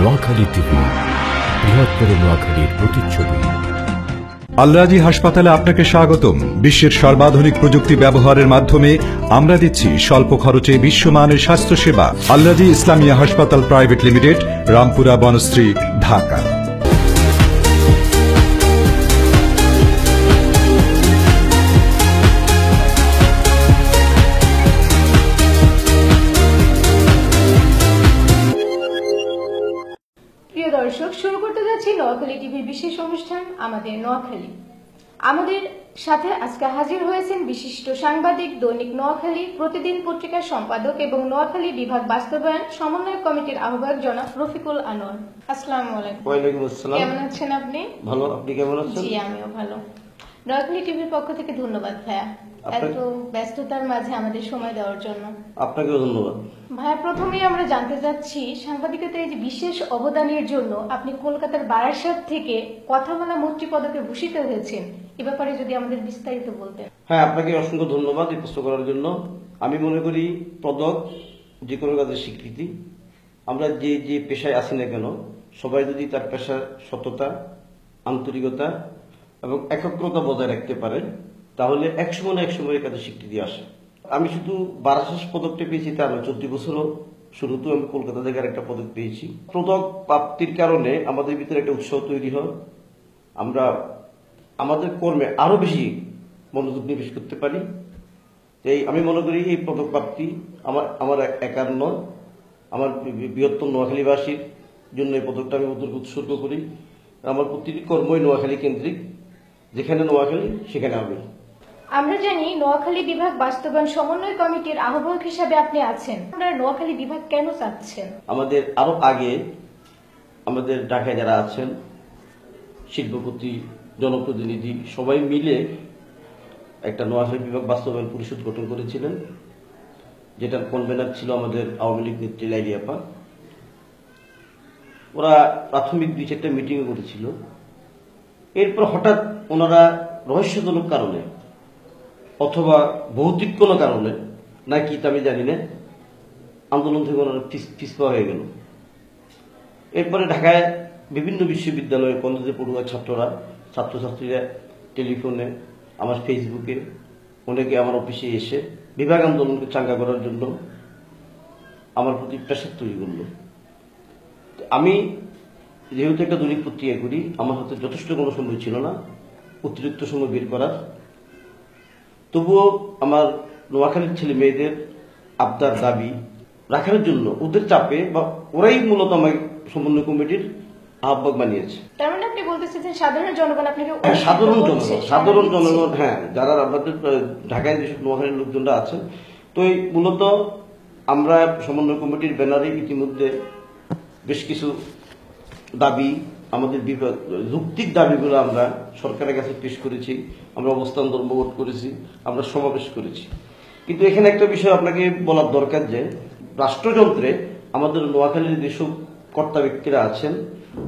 Noakhali TV, বৃহত্তর নোয়াখালীর প্রতিচ্ছবি। আল্লাজি হাসপাতালে আপনাকে স্বাগতম। বিশ্বের সর্বাধুনিক প্রযুক্তি ব্যবহারের মাধ্যমে আমরা দিচ্ছি স্বল্প খরচে বিশ্বমানের স্বাস্থ্যসেবা। আল্লাজি ইসলামিয়া হাসপাতাল প্রাইভেট লিমিটেড, রামপুরা, বনশ্রী, ঢাকা। আমাদের নোয়াখালী। আমাদের সাথে আজকে হাজির হয়েছেন বিশিষ্ট সাংবাদিক দৈনিক নোয়াখালী প্রতিদিন পত্রিকার সম্পাদক এবং নোয়াখালী বিভাগ বাস্তবায়ন সমন্বয় কমিটির আহ্বায়ক জনাব রফিকুল আনোয়ার। আসসালামু আলাইকুম। ওয়ালাইকুম আসসালাম। কেমন আছেন আপনি? ভালো আপনি কেমন আছেন? জি আমিও ভালো। নোয়াখালী টিভির পক্ষ থেকে ধন্যবাদ ভাইয়া। এত ব্যস্ততার মাঝে আমাদের সময় দেওয়ার জন্য। আপনাকেও ধন্যবাদ। ভাইয়া প্রথমেই আমরা জানতে চাচ্ছি সাংবাদিকতায় যে বিশেষ অবদানের জন্য আপনি কলকাতার বারাসাত থেকে কথা বলা মন্ত্রী পদকে ভূষিত হয়েছেন। এ ব্যাপারে যদি আমাদের বিস্তারিত বলতেন। হ্যাঁ আপনাকে অসংখ্য ধন্যবাদ এই প্রশ্ন করার জন্য। আমি মনে করি পদক যে কোনো কাজের স্বীকৃতি। আমরা যে যে পেশায় আছি না কেন সবাই যদি তার পেশার সততা আন্তরিকতা এবং একাগ্রতা বজায় রাখতে পারে তাহলে এক সময় না এক সময় কাজের স্বীকৃতি আসে। আমি শুধু বারাসাস পদকটা পেয়েছি তা নয় চোদ্দ বছরও শুরুতেও আমি কলকাতা থেকে একটা পদক পেয়েছি। পদক প্রাপ্তির কারণে আমাদের ভিতরে একটা উৎসাহ তৈরি হয়। আমরা আমাদের কর্মে আরও বেশি মনোযোগ নিবেশ করতে পারি। এই আমি মনে করি এই পদক প্রাপ্তি আমার আমার একার নয়, আমার বি- বৃহত্তর নোয়াখালীবাসীর জন্য এই পদকটা আমি উৎসর্গ করি। আমার প্রতিটি কর্মই নোয়াখালী কেন্দ্রিক। যেখানে নোয়াখালী, সেখানে আমি। আমরা জানি নোয়াখালী বিভাগ বাস্তবায়ন সমন্বয় কমিটির আহ্বায়ক হিসাবে আপনি আছেন। আপনারা নোয়াখালী বিভাগ কেন চাচ্ছেন? আমাদের আরও আগে আমাদের ঢাকায় যারা আছেন, শিল্পপতি, জনপ্রতিনিধি, সবাই মিলে একটা নোয়াখালী বিভাগ বাস্তবায়ন পরিষদ গঠন করেছিলেন যেটার কনভেনার ছিল আমাদের আওয়ামী লীগ নেত্রী লাইলিয়াপা ওরা প্রাথমিক দুই চারটা মিটিং করেছিল। এরপর হঠাৎ ওনারা রহস্যজনক কারণে অথবা ভৌতিক কোনো কারণে, নাকি আমি জানি না, আন্দোলন থেকে ওনারা পিছ- পিছপা হয়ে গেল। এরপরে ঢাকায় বিভিন্ন বিশ্ববিদ্যালয়ে কলেজে পড়ুয়া ছাত্ররা, ছাত্রছাত্রীরা টেলিফোনে, আমার ফেসবুকে, অনেকে আমার অফিসে এসে বিভাগ আন্দোলনকে চাঙ্গা করার জন্য আমার প্রতি প্রেশার তৈরি করল। আমি যেহেতু একটা দৈনিক পত্রিকা করি, আমার হাতে যথেষ্ট কোনো সময় ছিল না, অতিরিক্ত সময় বের করার। তবুও আমার নোয়াখালীর ছেলে মেয়েদের আবদার দাবি রাখার জন্য ওদের চাপে বা ওরাই মূলত আমাকে সমন্বয় কমিটির আহ্বায়ক বানিয়েছে। তার মানে আপনি সাধারণ জনগণ আপনাকে হ্যাঁ, সাধারণ জনগণ সাধারণ জনগণ হ্যাঁ যারা আমাদের ঢাকায় যেসব নোয়াখালীর লোকজনরা আছেন তো এই মূলত আমরা সমন্বয় কমিটির ব্যানারে ইতিমধ্যে বেশ কিছু দাবি আমাদের বিভাগ যৌক্তিক দাবিগুলো আমরা সরকারের কাছে পেশ করেছি আমরা অবস্থান ধর্মঘট করেছি আমরা সমাবেশ করেছি। কিন্তু এখানে একটা বিষয় আপনাকে বলার দরকার যে রাষ্ট্রযন্ত্রে আমাদের নোয়াখালীর যেসব কর্তা ব্যক্তিরা আছেন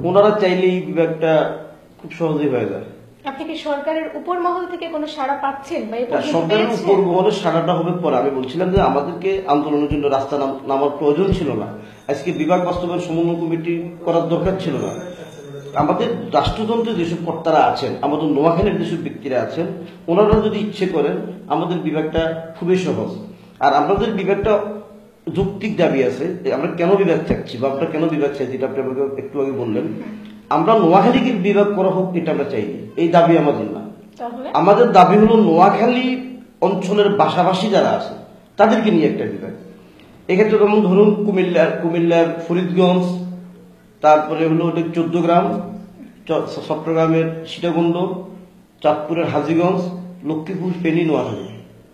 ওনারা চাইলে এই বিভাগটা খুব সহজেই হয়ে যায়। আপনি কি সরকারের উপর মহল থেকে কোনো সাড়া পাচ্ছেন বা সরকারের উপর মহলের সারাটা হবে পরে। আমি বলছিলাম যে আমাদেরকে আন্দোলনের জন্য রাস্তা নাম- নামার প্রয়োজন ছিল না। আজকে বিভাগ বাস্তবায়ন সমন্বয় কমিটি করার দরকার ছিল না। আমাদের রাষ্ট্রযন্ত্রে যেসব কর্তারা আছেন আমাদের নোয়াখালীর যেসব ব্যক্তিরা আছেন ওনারা যদি ইচ্ছে করেন আমাদের বিভাগটা খুবই সহজ। আর আমাদের বিভাগটা যৌক্তিক দাবি আছে যে আমরা কেন বিভাগ চাচ্ছি বা আমরা কেন বিভাগ চাইছি এটা আপনি আমাকে একটু আগে বললেন। আমরা নোয়াখালীকে বিভাগ করা হোক এটা আমরা চাইনি এই দাবি আমাদের না। আমাদের দাবি হলো নোয়াখালী অঞ্চলের বাসাবাসী যারা আছে তাদেরকে নিয়ে একটা বিভাগ। এক্ষেত্রে যেমন ধরুন কুমিল্লার কুমিল্লার ফরিদগঞ্জ তারপরে হলো ওটা চোদ্দ গ্রাম, চ- চট্টগ্রামের সীতাকুণ্ড, চাঁদপুরের হাজিগঞ্জ, লক্ষ্মীপুর, ফেনী, নোয়াখালী।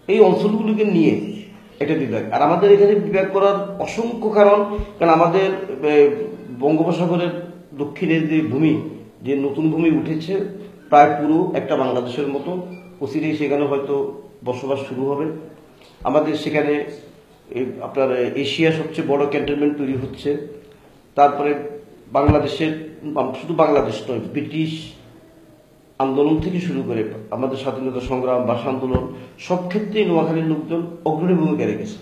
এই অঞ্চলগুলোকে নিয়ে একটা বিভাগ। আর আমাদের এখানে বিভাগ করার অসংখ্য কারণ কারণ আমাদের বঙ্গোপসাগরের দক্ষিণের যে ভূমি, যে নতুন ভূমি উঠেছে, প্রায় পুরো একটা বাংলাদেশের মতো। অচিরেই সেখানে হয়তো বসবাস শুরু হবে। আমাদের সেখানে আপনার, এশিয়া সবচেয়ে বড় ক্যান্টনমেন্ট তৈরি হচ্ছে। তারপরে বাংলাদেশের শুধু বাংলাদেশ নয়, ব্রিটিশ আন্দোলন থেকে শুরু করে আমাদের স্বাধীনতা সংগ্রাম ভাষা আন্দোলন, সব ক্ষেত্রেই নোয়াখালীর লোকজন অগ্রণী ভূমিকা রেখেছে।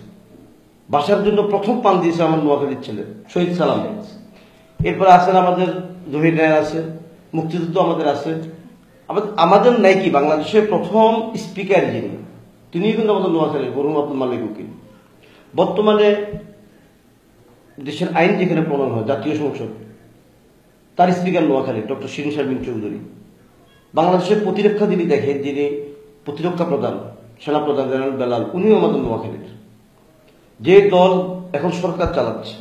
বাসার জন্য প্রথম পান দিয়েছে আমার নোয়াখালীর ছেলে, শহীদ সালাম। এরপর আছেন আমাদের জহির রায় আছে, মুক্তিযুদ্ধ আমাদের আছে। আমাদের- আমাদের নাই কি বাংলাদেশের প্রথম স্পিকার যিনি তিনি কিন্তু আমাদের নোয়াখালী বরুণ আব্দুল মালিক উকিল। বর্তমানে দেশের আইন যেখানে প্রণয়ন হয়, জাতীয় সংসদ তার স্পিকার নোয়াখালী, ডক্টর শিরিন শারমিন চৌধুরী। বাংলাদেশের প্রতিরক্ষা যিনি দেখেন যিনি প্রতিরক্ষা প্রধান, সেনা প্রধান জেনারেল বেলাল, উনিও আমাদের নোয়াখালীর। যে দল এখন সরকার চালাচ্ছে,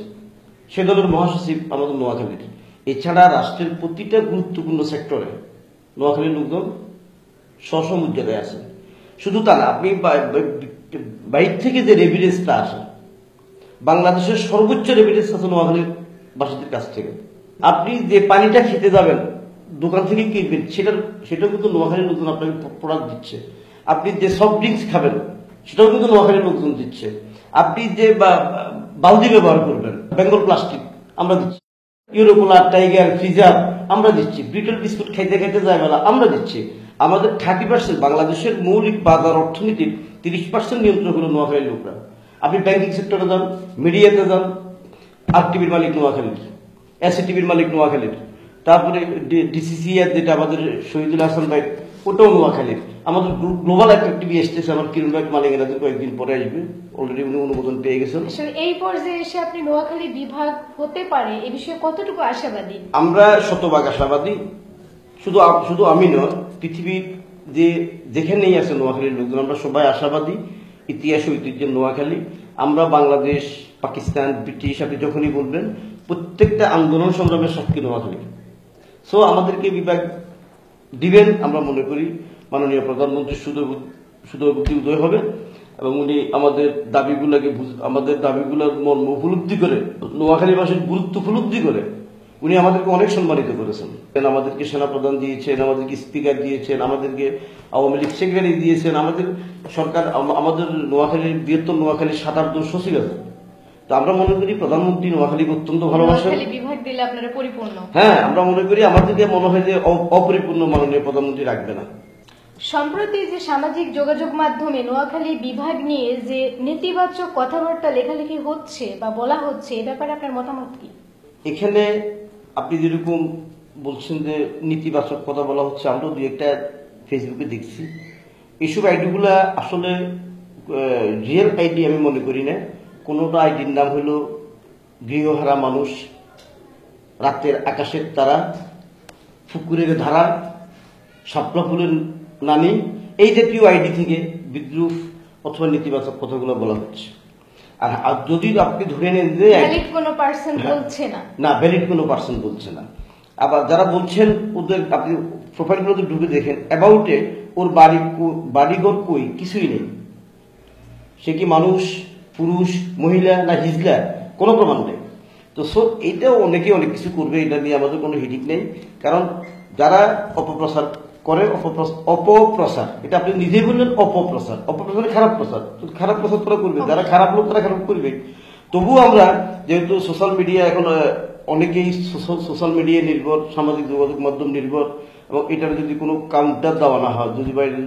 সে দলের মহাসচিব আমাদের নোয়াখালীর। এছাড়া রাষ্ট্রের প্রতিটা গুরুত্বপূর্ণ সেক্টরে নোয়াখালীর লোকজন স্ব মর্যাদায় আছে শুধু তা না, আপনি বাইর থেকে যে রেভিডেন্সটা আসে, বাংলাদেশের সর্বোচ্চ রেভিডেন্স আছে নোয়াখালীর বাসীদের কাছ থেকে। আপনি যে পানিটা খেতে যাবেন, দোকান থেকে কিনবেন, সেটার, সেটাও কিন্তু নোয়াখালীর লোকজন আপনাকে প্রোডাক্ট দিচ্ছে। আপনি যে সফট ড্রিঙ্কস খাবেন, সেটাও কিন্তু নোয়াখালীর লোকজন দিচ্ছে। আপনি যে বালতি ব্যবহার করবেন, বেঙ্গল প্লাস্টিক, আমরা দিচ্ছি। ইউরোপোলার টাইগার, ফ্রিজার, আমরা দিচ্ছি। ব্রিটেন বিস্কুট খাইতে খাইতে যায় বেলা, আমরা দিচ্ছি। আমাদের থার্টি পার্সেন্ট বাংলাদেশের মৌলিক বাজার অর্থনীতির তিরিশ পার্সেন্ট নিয়ন্ত্রণ হলো নোয়াখালীর লোকরা। আপনি ব্যাংকিং সেক্টরে যান মিডিয়াতে যান, আর টিভির মালিক নোয়াখালীর এসি টিভির মালিক নোয়াখালীর। তারপরে ডিসিসিআর যেটা আমাদের শহীদুল হাসান ভাই ওটাও নোয়াখালীর। আমাদের গ্লোবাল একটা টিভি এসতেছে আমার কিরণ ভাই মালিক এরা কয়েকদিন পরে আসবে। অলরেডি উনি অনুমোদন পেয়ে গেছেন। এই পর্যায়ে এসে আপনি নোয়াখালী বিভাগ হতে পারে এ বিষয়ে কতটুকু আশাবাদী? আমরা শতভাগ আশাবাদী। শুধু শুধু আমি নয় পৃথিবীর যে যেখানেই আছে নোয়াখালীর লোকজন আমরা সবাই আশাবাদী। ইতিহাস ঐতিহ্যের নোয়াখালী। আমরা বাংলাদেশ পাকিস্তান ব্রিটিশ আপনি যখনই বলবেন প্রত্যেকটা আন্দোলন সংগ্রামে সংগ্রামের সাক্ষী নোয়াখালী সো আমাদেরকে বিভাগ দিবেন, আমরা মনে করি মাননীয় প্রধানমন্ত্রী সুদূর সুদূর উদয় হবে এবং উনি আমাদের দাবিগুলোকে আমাদের দাবিগুলোর মর্ম উপলব্ধি করে নোয়াখালীবাসীর গুরুত্ব উপলব্ধি করে উনি আমাদেরকে অনেক সম্মানিত করেছেন। আমাদেরকে সেনাপ্রধান দিয়েছেন, আমাদেরকে স্পিকার দিয়েছেন, আমাদেরকে আওয়ামী লীগ সেক্রেটারি দিয়েছেন, আমাদের সরকার আমাদের নোয়াখালীর বৃহত্তর নোয়াখালীর সাত আটজন সচিব আছে তো আমরা মনে করি প্রধানমন্ত্রী নোয়াখালীকে অত্যন্ত ভালোবাসেন। বিভাগ দিলে আপনারা পরিপূর্ণ। হ্যাঁ আমরা মনে করি আমাদেরকে মনে হয় যে অপরিপূর্ণ মাননীয় প্রধানমন্ত্রী রাখবে না। সম্প্রতি যে সামাজিক যোগাযোগ মাধ্যমে নোয়াখালী বিভাগ নিয়ে যে নেতিবাচক কথাবার্তা লেখালেখি হচ্ছে বা বলা হচ্ছে এ ব্যাপারে আপনার মতামত কি? এখানে আপনি যেরকম বলছেন যে নেতিবাচক কথা বলা হচ্ছে আমরাও দু একটা ফেসবুকে দেখছি। এইসব আইডিগুলা আসলে রিয়েল আইডি আমি মনে করি না। কোনোটা আইডির নাম হলো গৃহহারা মানুষ। রাতের আকাশের তারা পুকুরের ধারা শাপলা ফুলের নানি এই জাতীয় আইডি থেকে বিদ্রুপ অথবা নেতিবাচক কথাগুলো বলা হচ্ছে। আর যদি আপনি ধরে নেন যে কোনো পার্সন বলছে না। না ভ্যালিড কোনো পার্সন বলছে না। আবার যারা বলছেন ওদের আপনি প্রোফাইলগুলোতে ঢুকে দেখেন। অ্যাবাউটে ওর বাড়ি বাড়িঘর কই? কিছুই নেই। সে কি মানুষ? পুরুষ মহিলা না হিজলা কোনো প্রমাণ নেই। তো সো এইটাও অনেকে অনেক কিছু করবে এটা নিয়ে আমাদের কোনো হিডিক নেই। কারণ যারা অপপ্রচার করে অপপ্রচার এটা আপনি নিজেই বললেন অপপ্রচার অপপ্রচার খারাপ প্রচার তো খারাপ প্রচার তারা করবে। যারা খারাপ লোক তারা খারাপ করবে। তবুও আমরা যেহেতু সোশ্যাল মিডিয়া এখন অনেকেই সোশ্যাল মিডিয়া নির্ভর সামাজিক যোগাযোগ মাধ্যম নির্ভর এবং এটার যদি কোনো কাউন্টার দেওয়া না হয় যদি বাইরে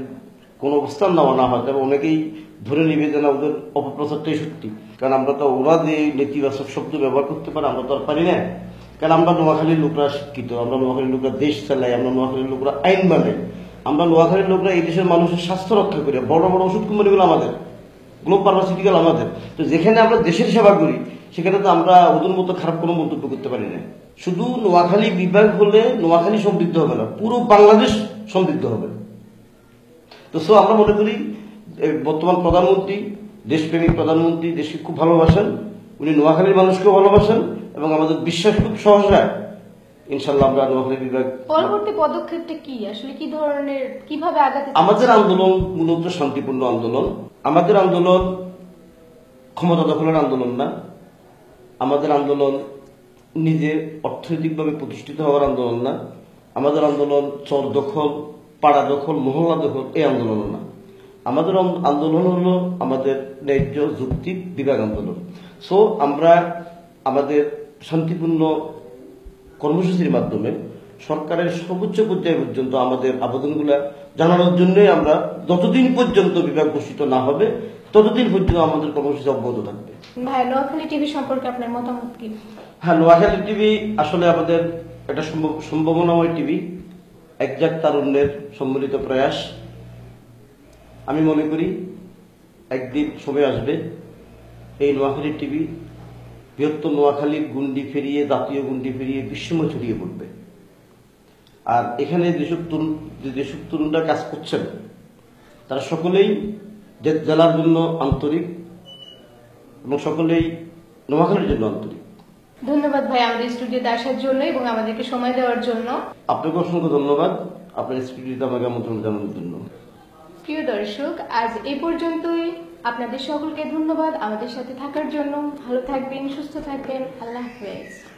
কোনো অবস্থান নেওয়া না হয় তবে অনেকেই ধরে নিবে যেন ওদের অপপ্রচারটাই সত্যি। কারণ আমরা তো ওরা যে নেতিবাচক শব্দ ব্যবহার করতে পারে, আমরা তো আর পারি না। কারণ আমরা নোয়াখালীর লোকরা শিক্ষিত, আমরা নোয়াখালীর লোকরা দেশ চালাই আমরা নোয়াখালীর লোকরা আইন মানে। আমরা নোয়াখালীর লোকরা এই দেশের মানুষের স্বাস্থ্য রক্ষা করি, বড় বড় ওষুধ কোম্পানিগুলো আমাদের, গ্লোব ফার্মাসিউটিক্যাল আমাদের। তো যেখানে আমরা দেশের সেবা করি, সেখানে তো আমরা ওদের মতো খারাপ কোনো মন্তব্য করতে পারি না। শুধু নোয়াখালী বিভাগ হলে নোয়াখালী সমৃদ্ধ হবে না, পুরো বাংলাদেশ সমৃদ্ধ হবে। তো সো আমরা মনে করি বর্তমান প্রধানমন্ত্রী দেশপ্রেমিক প্রধানমন্ত্রী দেশকে খুব ভালোবাসেন উনি নোয়াখালীর মানুষকেও ভালোবাসেন এবং আমাদের বিশ্বাস খুব সহজ হয়। ইনশাল্লাহ আমরা নোয়াখালী বিভাগ পরবর্তী পদক্ষেপটা কি? আসলে কি ধরনের কীভাবে আগাতে আমাদের আন্দোলন মূলত শান্তিপূর্ণ আন্দোলন। আমাদের আন্দোলন ক্ষমতা দখলের আন্দোলন না। আমাদের আন্দোলন নিজে অর্থনৈতিকভাবে প্রতিষ্ঠিত হওয়ার আন্দোলন না। আমাদের আন্দোলন চর দখল পাড়া দখল মহল্লা দখল এই আন্দোলন না। আমাদের আন্দোলন হলো আমাদের ন্যায্য যুক্তি বিভাগ আন্দোলন। সো আমরা আমাদের শান্তিপূর্ণ কর্মসূচির মাধ্যমে সরকারের সর্বোচ্চ পর্যায়ে পর্যন্ত আমাদের আবেদনগুলো জানানোর জন্যই আমরা যতদিন পর্যন্ত বিভাগ ঘোষিত না হবে ততদিন পর্যন্ত আমাদের কর্মসূচি অব্যাহত থাকবে। নোয়াখালী টিভি সম্পর্কে আপনার মতামত কি? হ্যাঁ নোয়াখালী টিভি আসলে আমাদের একটা সম্ভব- সম্ভাবনাময় টিভি একজাক তারুণ্যের সম্মিলিত প্রয়াস। আমি মনে করি একদিন সময় আসবে। এই নোয়াখালী টিভি বৃহত্তর নোয়াখালীর গুন্ডি ফেরিয়ে জাতীয় গুন্ডি ফেরিয়ে বিশ্বময় ছড়িয়ে পড়বে। আর এখানে যেসব তরুণ যে যেসব তরুণরা কাজ করছেন তারা সকলেই জেলার জন্য আন্তরিক এবং সকলেই নোয়াখালীর জন্য আন্তরিক। ধন্যবাদ ভাই আমাদের স্টুডিওতে আসার জন্য এবং আমাদেরকে সময় দেওয়ার জন্য। আপনাকে অসংখ্য ধন্যবাদ। আপনার স্টুডিওতে আমাকে আমন্ত্রণ জানানোর জন্য। প্রিয় দর্শক, আজ এ পর্যন্তই। আপনাদের সকলকে ধন্যবাদ আমাদের সাথে থাকার জন্য। ভালো থাকবেন, সুস্থ থাকবেন। আল্লাহ হাফেজ।